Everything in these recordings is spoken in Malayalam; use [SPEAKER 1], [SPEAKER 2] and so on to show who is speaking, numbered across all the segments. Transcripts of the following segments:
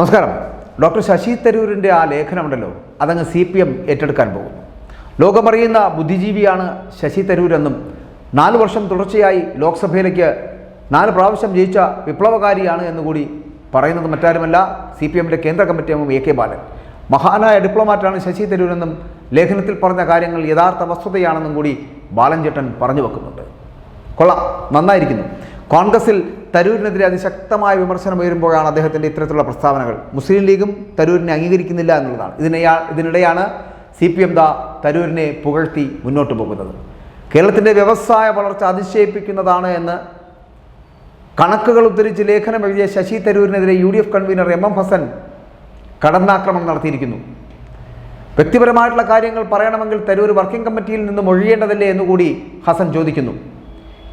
[SPEAKER 1] നമസ്കാരം. ഡോക്ടർ ശശി തരൂരിന്റെ ആ ലേഖനമുണ്ടല്ലോ അതങ്ങ് സി പി എം ഏറ്റെടുക്കാൻ പോകുന്നു. ലോകമറിയുന്ന ബുദ്ധിജീവിയാണ് ശശി തരൂരെന്നും നാല് വർഷം തുടർച്ചയായി ലോക്സഭയിലേക്ക് നാല് പ്രാവശ്യം ജയിച്ച വിപ്ലവകാരിയാണ് എന്നുകൂടി പറയുന്നത് മറ്റാരുമല്ല സി പി എമ്മിന്റെ കേന്ദ്ര കമ്മിറ്റി അംഗം എ കെ ബാലൻ. മഹാനായ ഡിപ്ലോമാറ്റാണ് ശശി തരൂരെന്നും ലേഖനത്തിൽ പറഞ്ഞ കാര്യങ്ങൾ യഥാർത്ഥ വസ്തുതയാണെന്നും കൂടി ബാലൻ ചേട്ടൻ പറഞ്ഞു വെക്കുന്നുണ്ട്. കൊള്ളാം നന്നായിരിക്കുന്നു. കോൺഗ്രസിൽ തരൂരിനെതിരെ അതിശക്തമായ വിമർശനം ഉയരുമ്പോഴാണ് അദ്ദേഹത്തിന്റെ ഇത്തരത്തിലുള്ള പ്രസ്താവനകൾ. മുസ്ലിം ലീഗും തരൂരിനെ അംഗീകരിക്കുന്നില്ല എന്നുള്ളതാണ്. ഇതിനെയാ ഇതിനിടെയാണ് സി പി എം ദാ തരൂരിനെ പുകഴ്ത്തി മുന്നോട്ട് പോകുന്നത്. കേരളത്തിന്റെ വ്യവസായ വളർച്ച അതിശയിപ്പിക്കുന്നതാണ് എന്ന് കണക്കുകൾ ഉദ്ധരിച്ച് ലേഖനം എഴുതിയ Shashi തരൂരിനെതിരെ U D F convener M M Hassan കടന്നാക്രമണം നടത്തിയിരിക്കുന്നു. വ്യക്തിപരമായിട്ടുള്ള കാര്യങ്ങൾ പറയണമെങ്കിൽ തരൂർ വർക്കിംഗ് കമ്മിറ്റിയിൽ നിന്നും ഒഴിയേണ്ടതല്ലേ എന്നുകൂടി ഹസൻ ചോദിക്കുന്നു.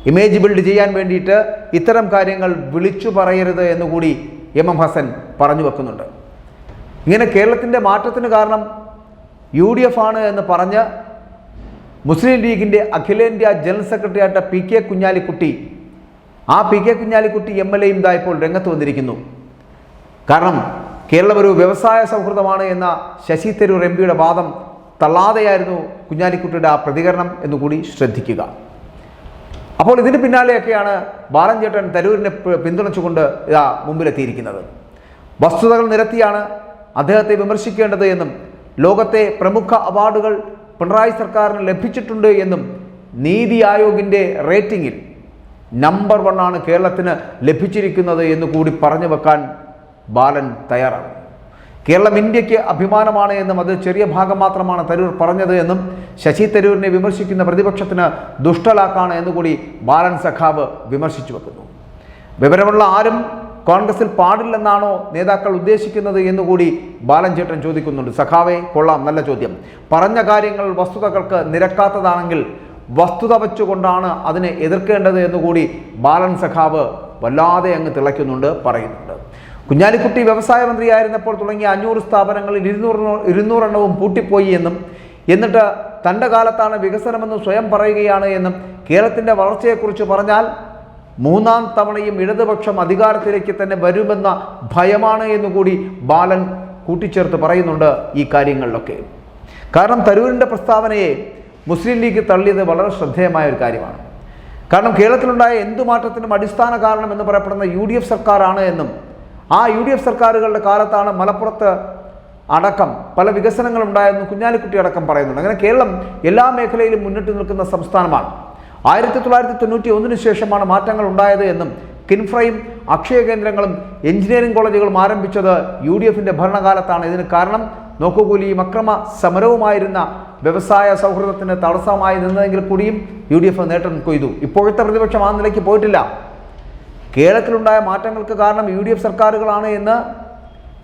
[SPEAKER 1] ഇമേജ് ബിൽഡ് ചെയ്യാൻ വേണ്ടിയിട്ട് ഇത്തരം കാര്യങ്ങൾ വിളിച്ചു പറയരുത് എന്നുകൂടി എം എം ഹസൻ പറഞ്ഞു വെക്കുന്നുണ്ട്. ഇങ്ങനെ കേരളത്തിന്റെ മാറ്റത്തിന് കാരണം യു ഡി എഫ് ആണ് എന്ന് പറഞ്ഞ് മുസ്ലിം ലീഗിന്റെ അഖിലേന്ത്യാ ജനറൽ സെക്രട്ടറി ആയിട്ട് പി കെ കുഞ്ഞാലിക്കുട്ടി ആ P K Kunhalikutty M L എയും ഇതായപ്പോൾ രംഗത്ത് വന്നിരിക്കുന്നു. കാരണം കേരളം ഒരു വ്യവസായ സൗഹൃദമാണ് എന്ന ശശി തരൂർ എം പിയുടെ വാദം തള്ളാതെയായിരുന്നു കുഞ്ഞാലിക്കുട്ടിയുടെ ആ പ്രതികരണം എന്നുകൂടി ശ്രദ്ധിക്കുക. അപ്പോൾ ഇതിന് പിന്നാലെയൊക്കെയാണ് ബാലൻ ചേട്ടൻ തരൂരിനെ പിന്തുണച്ചുകൊണ്ട് ഇതാ മുമ്പിലെത്തിയിരിക്കുന്നത്. വസ്തുതകൾ നിരത്തിയാണ് അദ്ദേഹത്തെ വിമർശിക്കേണ്ടത് എന്നും ലോകത്തെ പ്രമുഖ അവാർഡുകൾ പിണറായി സർക്കാരിന് ലഭിച്ചിട്ടുണ്ട് എന്നും നീതി ആയോഗിന്റെ റേറ്റിംഗിൽ നമ്പർ വണ്ണാണ് കേരളത്തിന് ലഭിച്ചിരിക്കുന്നത് എന്ന് കൂടി പറഞ്ഞു വെക്കാൻ ബാലൻ തയ്യാറാണ് കേരളം ഇന്ത്യയ്ക്ക് അഭിമാനമാണ് എന്നും അത് ചെറിയ ഭാഗം മാത്രമാണ് തരൂർ പറഞ്ഞത് എന്നും ശശി തരൂരിനെ വിമർശിക്കുന്ന പ്രതിപക്ഷത്തിന് ദുഷ്ടലാക്കാണ് എന്നുകൂടി ബാലൻ സഖാവ് വിമർശിച്ചു വെക്കുന്നു. വിവരമുള്ള ആരും കോൺഗ്രസിൽ പാടില്ലെന്നാണോ നേതാക്കൾ ഉദ്ദേശിക്കുന്നത് എന്നുകൂടി ബാലൻ ചേട്ടൻ ചോദിക്കുന്നുണ്ട്. സഖാവെ കൊള്ളാം നല്ല ചോദ്യം. പറഞ്ഞ കാര്യങ്ങൾ വസ്തുതകൾക്ക് നിരക്കാത്തതാണെങ്കിൽ വസ്തുത വച്ചുകൊണ്ടാണ് അതിനെ എതിർക്കേണ്ടത് എന്നുകൂടി ബാലൻ സഖാവ് വല്ലാതെ അങ്ങ് തിളയ്ക്കുന്നുണ്ട് പറയുന്നുണ്ട് കുഞ്ഞാലിക്കുട്ടി വ്യവസായ മന്ത്രിയായിരുന്നപ്പോൾ തുടങ്ങിയ അഞ്ഞൂറ് സ്ഥാപനങ്ങളിൽ ഇരുന്നൂറ് ഇരുന്നൂറെണ്ണവും പൂട്ടിപ്പോയി എന്നും എന്നിട്ട് തന്റെ കാലത്താണ് വികസനമെന്ന് സ്വയം പറയുകയാണ് എന്നും കേരളത്തിന്റെ വളർച്ചയെക്കുറിച്ച് പറഞ്ഞാൽ മൂന്നാം തവണയും ഇടതുപക്ഷം അധികാരത്തിലേക്ക് തന്നെ വരുമെന്ന ഭയമാണ് എന്നുകൂടി ബാലൻ കൂട്ടിച്ചേർത്ത് പറയുന്നുണ്ട് ഈ കാര്യങ്ങളിലൊക്കെ. കാരണം തരൂരിന്റെ പ്രസ്താവനയെ മുസ്ലിം ലീഗ് തള്ളിയത് വളരെ ശ്രദ്ധേയമായ ഒരു കാര്യമാണ്. കാരണം കേരളത്തിലുണ്ടായ എന്തു മാറ്റത്തിനും അടിസ്ഥാന കാരണം എന്ന് പറയപ്പെടുന്ന യു ഡി എഫ് സർക്കാരാണ് എന്നും ആ യു ഡി എഫ് സർക്കാരുകളുടെ കാലത്താണ് മലപ്പുറത്ത് അടക്കം പല വികസനങ്ങളും ഉണ്ടായെന്ന് കുഞ്ഞാലിക്കുട്ടി അടക്കം പറയുന്നുണ്ട്. അങ്ങനെ കേരളം എല്ലാ മേഖലയിലും മുന്നിട്ട് നിൽക്കുന്ന സംസ്ഥാനമാണ്. ആയിരത്തി തൊള്ളായിരത്തി തൊണ്ണൂറ്റി ഒന്നിന് ശേഷമാണ് മാറ്റങ്ങൾ ഉണ്ടായത് എന്നും കിൻഫ്രയും അക്ഷയ കേന്ദ്രങ്ങളും എഞ്ചിനീയറിംഗ് കോളേജുകളും ആരംഭിച്ചത് യു ഡി എഫിന്റെ ഭരണകാലത്താണ്. ഇതിന് കാരണം നോക്കുകൂലിയും അക്രമ സമരവുമായിരുന്ന വ്യവസായ സൗഹൃദത്തിന് തടസ്സമായി നിന്നതെങ്കിൽ കൂടിയും യു ഡി എഫ് നേട്ടം കൊയ്തു. ഇപ്പോഴത്തെ പ്രതിപക്ഷം ആ നിലയ്ക്ക് പോയിട്ടില്ല. കേരളത്തിലുണ്ടായ മാറ്റങ്ങൾക്ക് കാരണം യു ഡി എഫ് സർക്കാരുകളാണ് എന്ന്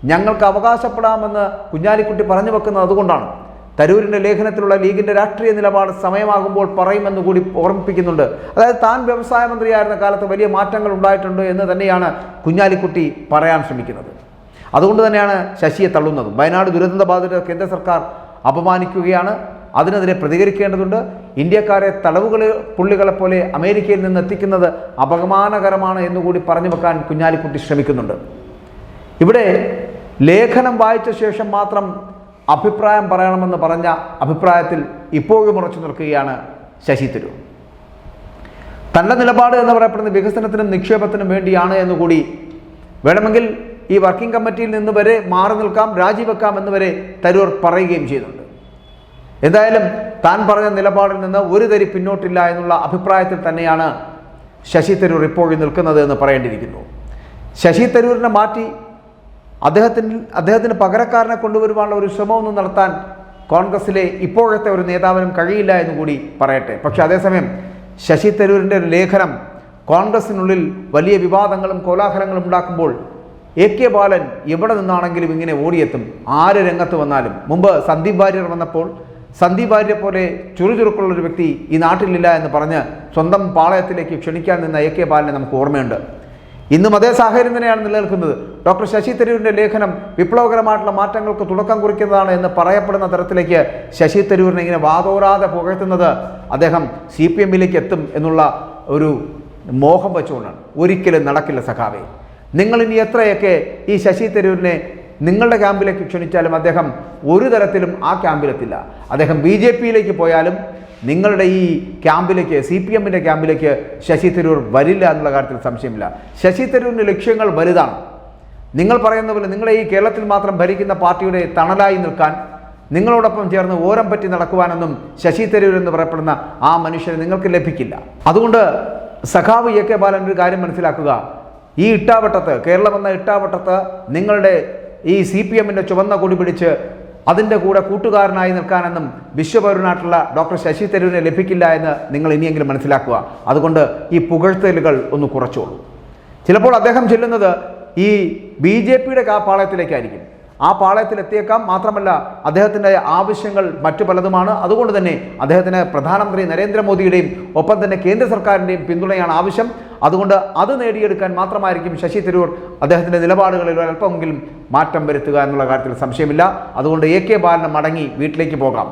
[SPEAKER 1] ഞങ്ങൾക്ക് അവകാശപ്പെടാമെന്ന് കുഞ്ഞാലിക്കുട്ടി പറഞ്ഞു വെക്കുന്നത് അതുകൊണ്ടാണ്. തരൂരിന്റെ ലേഖനത്തിലുള്ള ലീഗിന്റെ രാഷ്ട്രീയ നിലപാട് സമയമാകുമ്പോൾ പറയുമെന്ന് കൂടി ഓർമ്മിപ്പിക്കുന്നുണ്ട്. അതായത് താൻ വ്യവസായ മന്ത്രിയായിരുന്ന കാലത്ത് വലിയ മാറ്റങ്ങൾ ഉണ്ടായിട്ടുണ്ട് എന്ന് തന്നെയാണ് കുഞ്ഞാലിക്കുട്ടി പറയാൻ ശ്രമിക്കുന്നത്. അതുകൊണ്ട് തന്നെയാണ് ശശിയെ തള്ളുന്നതും. വയനാട് ദുരന്ത ബാധിത കേന്ദ്ര സർക്കാർ അപമാനിക്കുകയാണ്. അതിനെതിരെ പ്രതികരിക്കേണ്ടതുണ്ട്. ഇന്ത്യക്കാരെ തടവുകൾ പുള്ളികളെ പോലെ അമേരിക്കയിൽ നിന്ന് എത്തിക്കുന്നത് അപമാനകരമാണ് എന്നുകൂടി പറഞ്ഞു വെക്കാൻ കുഞ്ഞാലിക്കുട്ടി ശ്രമിക്കുന്നുണ്ട്. ഇവിടെ ലേഖനം വായിച്ച ശേഷം മാത്രം അഭിപ്രായം പറയണമെന്ന് പറഞ്ഞ അഭിപ്രായത്തിൽ ഇപ്പോഴും ഉറച്ചു നിൽക്കുകയാണ് ശശി തരൂർ. തന്റെ നിലപാട് എന്ന് പറയപ്പെടുന്ന വികസനത്തിനും നിക്ഷേപത്തിനും വേണ്ടിയാണ് എന്നുകൂടി വേണമെങ്കിൽ ഈ വർക്കിംഗ് കമ്മിറ്റിയിൽ നിന്ന് വരെ മാറി നിൽക്കാം രാജിവെക്കാം എന്ന് വരെ തരൂർ പറയുകയും ചെയ്യുന്നുണ്ട്. എന്തായാലും താൻ പറഞ്ഞ നിലപാടിൽ നിന്ന് ഒരു തരി പിന്നോട്ടില്ല എന്നുള്ള അഭിപ്രായത്തിൽ തന്നെയാണ് ശശി തരൂർ ഇപ്പോഴും നിൽക്കുന്നത് എന്ന് പറയേണ്ടിയിരിക്കുന്നു. ശശി തരൂരിനെ മാറ്റി അദ്ദേഹത്തിന് അദ്ദേഹത്തിന് പകരക്കാരനെ കൊണ്ടുവരുവാനുള്ള ഒരു ശ്രമമൊന്നും നടത്താൻ കോൺഗ്രസിലെ ഇപ്പോഴത്തെ ഒരു നേതാവിനും കഴിയില്ല എന്ന് കൂടി പറയട്ടെ. പക്ഷെ അതേസമയം ശശി തരൂരിന്റെ ഒരു ലേഖനം കോൺഗ്രസിനുള്ളിൽ വലിയ വിവാദങ്ങളും കോലാഹലങ്ങളും ഉണ്ടാക്കുമ്പോൾ എ കെ ബാലൻ എവിടെ നിന്നാണെങ്കിലും ഇങ്ങനെ ഓടിയെത്തും? ആര് രംഗത്ത് വന്നാലും? മുമ്പ് സന്ദീപ് വാര്യർ വന്നപ്പോൾ സന്ദീപ് പോലെ ചുറുചുറുക്കുള്ള ഒരു വ്യക്തി ഈ നാട്ടിലില്ല എന്ന് പറഞ്ഞ് സ്വന്തം പാളയത്തിലേക്ക് ക്ഷണിക്കാൻ നിന്ന എ കെ ബാലനെ നമുക്ക് ഓർമ്മയുണ്ട്. ഇന്നും അതേ സാഹചര്യം തന്നെയാണ് നിലനിൽക്കുന്നത്. ഡോക്ടർ ശശി തരൂരിന്റെ ലേഖനം വിപ്ലവകരമായിട്ടുള്ള മാറ്റങ്ങൾക്ക് തുടക്കം കുറിക്കുന്നതാണ് എന്ന് പറയപ്പെടുന്ന തരത്തിലേക്ക് ശശി തരൂരിനെ ഇങ്ങനെ വാതോരാതെ പുകഴ്ത്തുന്നത് അദ്ദേഹം സി പി എമ്മിലേക്ക് എത്തും എന്നുള്ള ഒരു മോഹം വെച്ചുകൊണ്ടാണ്. ഒരിക്കലും നടക്കില്ല സഖാവേ. നിങ്ങൾ ഇനി എത്രയൊക്കെ ഈ ശശി തരൂരിനെ നിങ്ങളുടെ ക്യാമ്പിലേക്ക് ക്ഷണിച്ചാലും അദ്ദേഹം ഒരു തരത്തിലും ആ ക്യാമ്പിലെത്തില്ല. അദ്ദേഹം ബി ജെ പിയിലേക്ക് പോയാലും നിങ്ങളുടെ ഈ ക്യാമ്പിലേക്ക് സി പി എമ്മിന്റെ ക്യാമ്പിലേക്ക് ശശി തരൂർ വരില്ല എന്നുള്ള കാര്യത്തിൽ സംശയമില്ല. ശശി തരൂരിന്റെ ലക്ഷ്യങ്ങൾ വലുതാണ്. നിങ്ങൾ പറയുന്ന പോലെ നിങ്ങളെ ഈ കേരളത്തിൽ മാത്രം ഭരിക്കുന്ന പാർട്ടിയുടെ തണലായി നിൽക്കാൻ നിങ്ങളോടൊപ്പം ചേർന്ന് ഓരം പറ്റി നടക്കുവാനൊന്നും ശശി തരൂർ എന്ന് പറയപ്പെടുന്ന ആ മനുഷ്യനെ നിങ്ങൾക്ക് ലഭിക്കില്ല. അതുകൊണ്ട് സഖാവ് എ കെ ബാലൻ ഒരു കാര്യം മനസ്സിലാക്കുക. ഈ ഇട്ടാവട്ടത്ത് കേരളം എന്ന ഇട്ടാവട്ടത്ത് നിങ്ങളുടെ ഈ സി പി എമ്മിന്റെ ചുവന്ന കൊടി പിടിച്ച് അതിന്റെ കൂടെ കൂട്ടുകാരനായി നിൽക്കാനെന്നും വിശ്വപൗരനായിട്ടുള്ള ഡോക്ടർ ശശി തരൂരിനെ ലഭിക്കില്ല എന്ന് നിങ്ങൾ ഇനിയെങ്കിലും മനസ്സിലാക്കുക. അതുകൊണ്ട് ഈ പുകഴ്ത്തലുകൾ ഒന്ന് കുറച്ചോളൂ. ചിലപ്പോൾ അദ്ദേഹം ചെല്ലുന്നത് ഈ ബി ജെ പിയുടെ ആ പാളയത്തിലേക്കായിരിക്കും. ആ പാളയത്തിൽ എത്തിയേക്കാം മാത്രമല്ല അദ്ദേഹത്തിന്റെ ആവശ്യങ്ങൾ മറ്റു പലതുമാണ്. അതുകൊണ്ട് തന്നെ അദ്ദേഹത്തിന് പ്രധാനമന്ത്രി നരേന്ദ്രമോദിയുടെയും ഒപ്പം തന്നെ കേന്ദ്ര സർക്കാരിന്റെയും പിന്തുണയാണ് ആവശ്യം. അതുകൊണ്ട് അത് നേടിയെടുക്കാൻ മാത്രമായിരിക്കും ശശി തരൂർ അദ്ദേഹത്തിന്റെ നിലപാടുകളിൽ അല്പമെങ്കിലും മാറ്റം വരുത്തുക എന്നുള്ള കാര്യത്തിൽ സംശയമില്ല. അതുകൊണ്ട് എ കെ ബാലന് മടങ്ങി വീട്ടിലേക്ക് പോകാം.